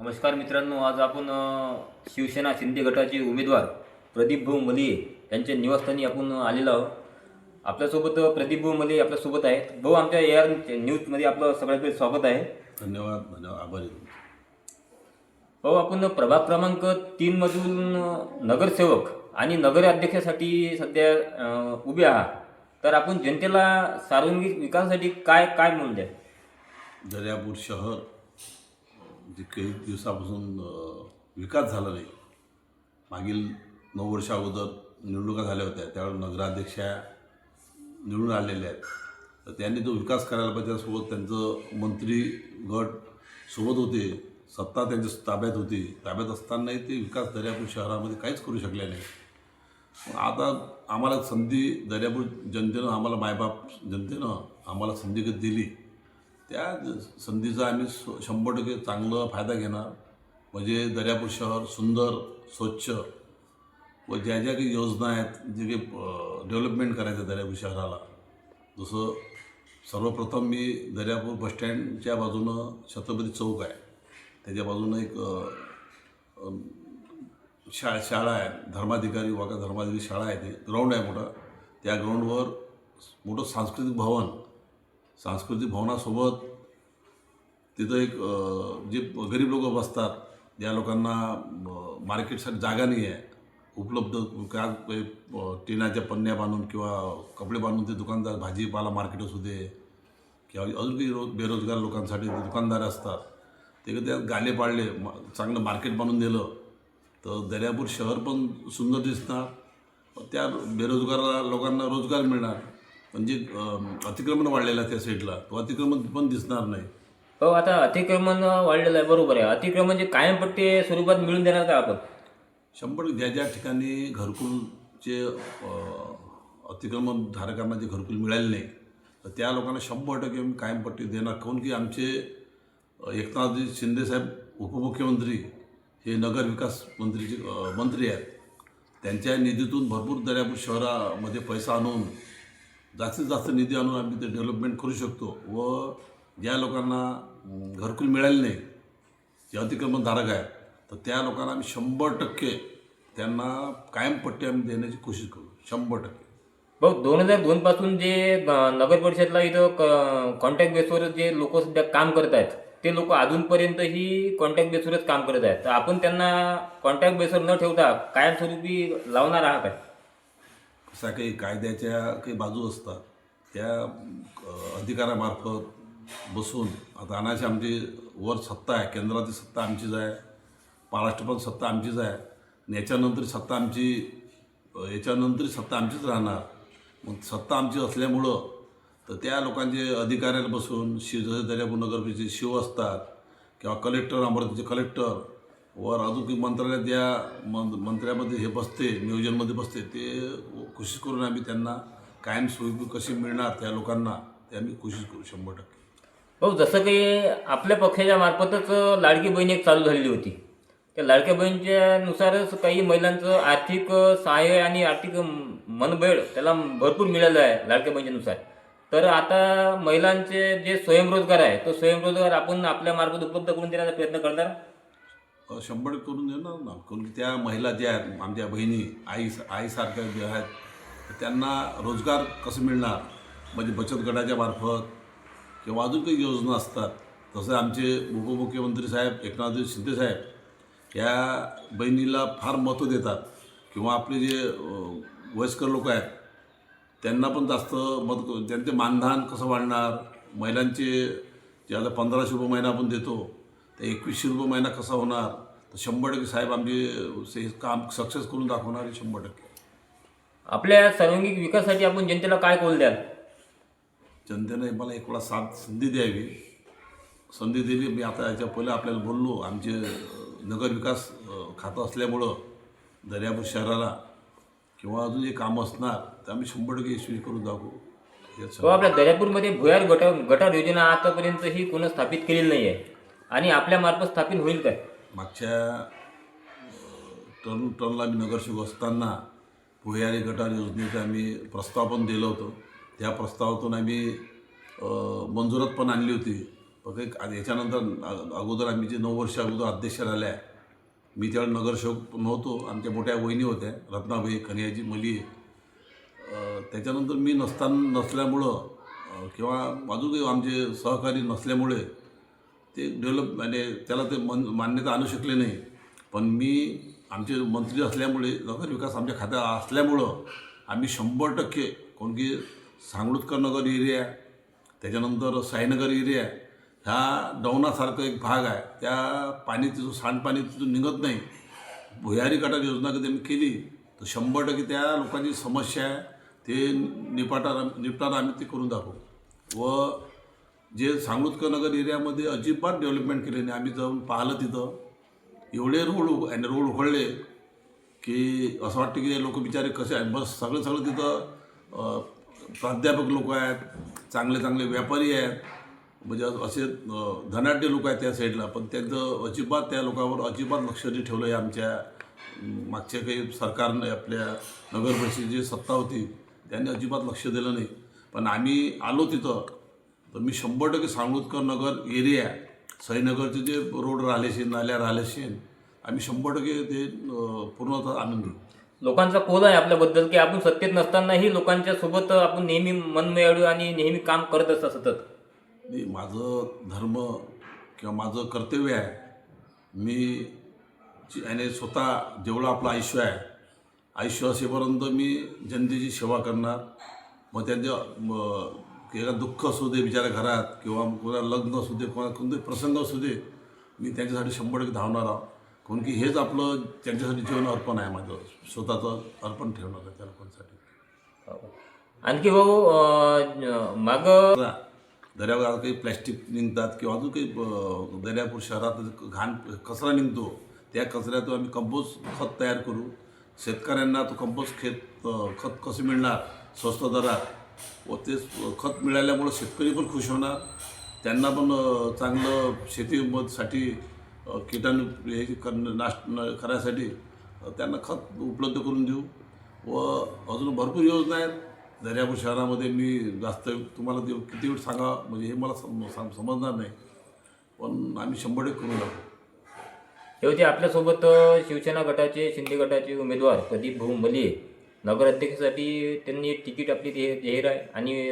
नमस्कार मित्रांनो आज आपण शिवसेना शिंदे गटाचे उमेदवार प्रदीप भाऊ मलिये यांच्या निवासस्थानी आपण आलेलो आहोत. आपल्यासोबत प्रदीप भाऊ मलिये आपल्यासोबत आहेत. भाऊ आमच्या ए आर न्यूजमध्ये आपलं सगळ्याकडे स्वागत आहे. धन्यवाद धन्यवाद. आभारी. भाऊ आपण प्रभाग क्रमांक तीनमधून नगरसेवक आणि नगराध्यक्षासाठी सध्या उभे आहात. तर आपण जनतेला सार्वजनिक विकासासाठी काय काय म्हणून द्या दर्यापूर शहर जे काही दिवसापासून विकास झाला नाही. मागील नऊ वर्षा अगोदर निवडणुका झाल्या होत्या. त्यावेळी नगराध्यक्षा निवडून आलेल्या आहेत. तर त्यांनी तो विकास करायला पाहिजे त्यासोबत त्यांचं मंत्री गट सोबत होते. सत्ता त्यांच्या ताब्यात होती. ताब्यात असतानाही ते विकास दर्यापूर शहरामध्ये काहीच करू शकले नाही. आता आम्हाला संधी दर्यापूर जनतेनं आम्हाला मायबाप जनतेनं आम्हाला संधी दिली. त्या संधीचा आम्ही स- शंभर टक्के चांगलं फायदा घेणार. म्हणजे दर्यापूर शहर सुंदर स्वच्छ व ज्या ज्या काही योजना आहेत जे काही डेव्हलपमेंट करायचं दर्यापूर शहराला. जसं सर्वप्रथम मी दर्यापूर बसस्टँडच्या बाजूनं छत्रपती चौक आहे. त्याच्या बाजूनं एक शा शाळा आहे. धर्माधिकारी वाका धर्माधिकारी शाळा आहे ते. ग्राउंड आहे मोठं. त्या ग्राउंडवर मोठं सांस्कृतिक भवन सांस्कृतिक भवनासोबत तिथं एक जे गरीब लोक बसतात ज्या लोकांना मार्केटसाठी जागा नाही आहे उपलब्ध का टिनाच्या पन्न्या बांधून किंवा कपडे बांधून ते दुकानदार भाजीपाला मार्केट असू दे किंवा अजून काही रो बेरोजगार लोकांसाठी दुकानदार असतात. ते कधी त्यात गाले पाडले मा- चांगलं मार्केट बांधून दिलं तर दर्यापूर शहर पण सुंदर दिसणार. त्या बेरोजगार लोकांना रोजगार मिळणार. म्हणजे अतिक्रमण वाढलेलं आहे त्या साईडला. तो अतिक्रमण पण दिसणार नाही. भाऊ आता अतिक्रमण वाढलेलं आहे बरोबर आहे. अतिक्रमण जे कायमपट्टी स्वरूपात मिळून देणार का आपण? शंभर ज्या ज्या ठिकाणी घरकुलचे अतिक्रमण धारकांना जे घरकुल मिळाले नाही तर त्या लोकांना शंभर टक्के आम्ही कायमपट्टी देणार. काऊन की आमचे एकनाथजी शिंदेसाहेब उपमुख्यमंत्री हे नगर विकास मंत्रीचे मंत्री आहेत. त्यांच्या निधीतून भरपूर दर्यापूर शहरामध्ये पैसा आणून जास्तीत जास्त निधी आणून आम्ही ते डेव्हलपमेंट करू शकतो व ज्या लोकांना घरकुल मिळाले नाही जे अतिक्रमणधारक आहेत तर त्या लोकांना आम्ही शंभर टक्के त्यांना कायम पट्टी आम्ही देण्याची कोशिश करू. शंभर टक्के. भाऊ दोन हजार दोनपासून जे नगर परिषदला इथं कॉन्टॅक्ट बेसवर जे लोक सध्या काम करत आहेत ते लोक अजूनपर्यंतही कॉन्टॅक्ट बेसवरच काम करत आहेत. तर आपण त्यांना कॉन्टॅक्ट बेसवर न ठेवता कायमस्वरूपी लावणार आहात काय अशा काही कायद्याच्या काही बाजू असतात त्या अधिकारामार्फत बसून आता अनाशी आमची वर सत्ता आहे केंद्राची सत्ता आमचीच आहे महाराष्ट्रपण सत्ता आमचीच आहे आणि याच्यानंतर सत्ता आमची याच्यानंतर सत्ता आमचीच राहणार. मग सत्ता आमची असल्यामुळं तर त्या लोकांचे अधिकाऱ्याला बसून शिव जसे दर्यापूर नगरचे शिव असतात किंवा कलेक्टर अमरावतीचे कलेक्टर व राजकीय मंत्रालयात या मं मंत्र्यामध्ये हे बसते नियोजनमध्ये बसते ते कोशिश करून आम्ही त्यांना कायमस्वरूपी कशी मिळणार त्या लोकांना ते आम्ही कोशिश करू शंभर टक्के. भाऊ जसं काही आपल्या पक्षाच्या मार्फतच लाडकी बहीण एक चालू झालेली होती. त्या लाडक्या बहिणीच्यानुसारच काही महिलांचं आर्थिक सहाय्य आणि आर्थिक मनबळ त्याला भरपूर मिळालं आहे लाडक्या बहिणीनुसार. तर आता महिलांचे जे स्वयंरोजगार आहे तो स्वयंरोजगार आपण आपल्या मार्फत उपलब्ध करून देण्याचा प्रयत्न करणार. शंभर करून देणार ना कारण की त्या महिला ज्या आहेत आमच्या बहिणी आई आईसारख्या ज्या आहेत त्यांना रोजगार कसं मिळणार? म्हणजे बचत गटाच्या मार्फत किंवा अजून काही योजना असतात? तसं आमचे उपमुख्यमंत्री साहेब एकनाथ शिंदे साहेब या बहिणीला फार महत्त्व देतात. किंवा आपले जे वयस्कर लोक आहेत त्यांना पण जास्त मत त्यांचे मानधन कसं वाढणार? महिलांचे जे आता पंधराशे रुपये महिना आपण देतो तर एकवीसशे रुपये महिना कसा होणार? तर शंभर टक्के साहेब आमचे काम सक्सेस करून दाखवणार आहे शंभर टक्के. आपल्या सर्वांगीण विकासासाठी आपण जनतेला काय कौल द्याल? जनतेने मला एक वेळा साथ संधी द्यावी. संधी दिली मी आता याच्या पहिले आपल्याला बोललो आमचे अ, नगर विकास अ, खातं असल्यामुळं दर्यापूर शहराला किंवा अजून जे काम असणार तर आम्ही शंभर टक्के यशस्वी करून दाखवू. तो आपल्या दर्यापूरमध्ये भुयार गट गटार योजना आतापर्यंत ही कोण स्थापित केलेली नाही आहे आणि आपल्या मार्फत स्थापित होईल काय? मागच्या टर्न टर्नला आम्ही नगरसेवक असताना भुयारी गटार योजनेचं आम्ही प्रस्ताव पण दिलं होतं. त्या प्रस्तावातून आम्ही अ, मंजुरात पण आणली होती. फक्त याच्यानंतर अगोदर आम्ही जे नऊ वर्ष अगोदर अध्यक्ष राहिल्या मी त्यावेळेस नगरसेवक नव्हतो आमच्या मोठ्या वहिनी होत्या रत्नाबाई कन्याजी मली त्याच्यानंतर मी नसताना नसल्यामुळं किंवा बाजू काही आमचे सहकारी नसल्यामुळे ते डेव्हलप म्हणजे त्याला ते मन मान्यता आणू शकले नाही. पण मी आमचे मंत्री असल्यामुळे नगर विकास आमच्या खात्यात असल्यामुळं आम्ही शंभर टक्के कोण की सांगोलकर नगर एरिया त्याच्यानंतर साईनगर एरिया ह्या डवणासारखं एक भाग आहे. त्या पाणी तिथून सांडपाणी तिथून निघत नाही. भुयारी गटार योजना कधी आम्ही केली तर शंभर टक्के त्या लोकांची समस्या आहे. ते निपाटा निपटारा आम्ही ते करून दाखवू. व जे सांगोलकर नगर एरियामध्ये अजिबात डेव्हलपमेंट केले नाही. आम्ही जाऊन पाहिलं तिथं. एवढे रोड आणि रोड उघडले की असं वाटतं की लोक बिचारे कसे आहेत. बस सगळं सगळं तिथं प्राध्यापक लोक आहेत चांगले चांगले व्यापारी आहेत. म्हणजे असे धनाढ्य लोक आहेत त्या साईडला. पण त्यांचं अजिबात त्या लोकांवर अजिबात लक्ष नाही ठेवलं आहे आमच्या मागच्या काही सरकारने आपल्या नगर परिषदेची जी सत्ता होती त्यांनी अजिबात लक्ष दिलं नाही. पण आम्ही आलो तिथं. तर मी शंभर टक्के सांगोदकर नगर एरिया सईनगरचे जे रोड राहिले शेन नाल्या राहिले शेन आम्ही शंभर टक्के ते पूर्णतः आनंदी लोकांचा कोल आहे आपल्याबद्दल की आपण सत्तेत नसतानाही लोकांच्या सोबत आपण नेहमी मन मिळवू आणि नेहमी काम करत असता सतत? नाही माझं धर्म किंवा माझं कर्तव्य आहे. मी जी- आणि स्वतः जेवढं आपलं आयुष्य आहे आयुष्य असेपर्यंत मी जनतेची सेवा करणार. मग त्यांचं एका दुःख असू दे बिचाऱ्या घरात किंवा कोणा लग्न असू दे कोणा कोणते प्रसंग असू दे मी त्यांच्यासाठी शंभर टक्के धावणार आहोत. कारण की हेच आपलं त्यांच्यासाठी जीवन अर्पण आहे माझं. स्वतःचं अर्पण ठेवणार आहे त्या लोकांसाठी. आणखी भाऊ अं, मागं दर्यावर आता काही प्लॅस्टिक निघतात किंवा अजून काही दर्यापूर शहरात घाण कचरा निघतो. त्या कचऱ्यातून आम्ही कंपोस्ट खत तयार करू. शेतकऱ्यांना तो कंपोस्ट खेत खत कसं मिळणार? स्वस्त दरात. व ते खत मिळाल्यामुळं शेतकरी पण खुश होणार. त्यांना पण चांगलं शेतीसाठी अ, कीटाणू हे करणं नाश न- करायसाठी त्यांना खत उपलब्ध करून देऊ. व अजून भरपूर योजना आहेत. दर्यापूर शहरामध्ये मी जास्त तुम्हाला देऊ किती वेळ सांगा म्हणजे हे मला सम समजणार नाही. पण आम्ही शंभर टक्के करून लागू हे होते आपल्यासोबत शिवसेना गटाचे शिंदे गटाचे उमेदवार प्रदीप भाऊ मलिये नगराध्यक्षासाठी त्यांनी तिकीट आपली जाहीर आहे आणि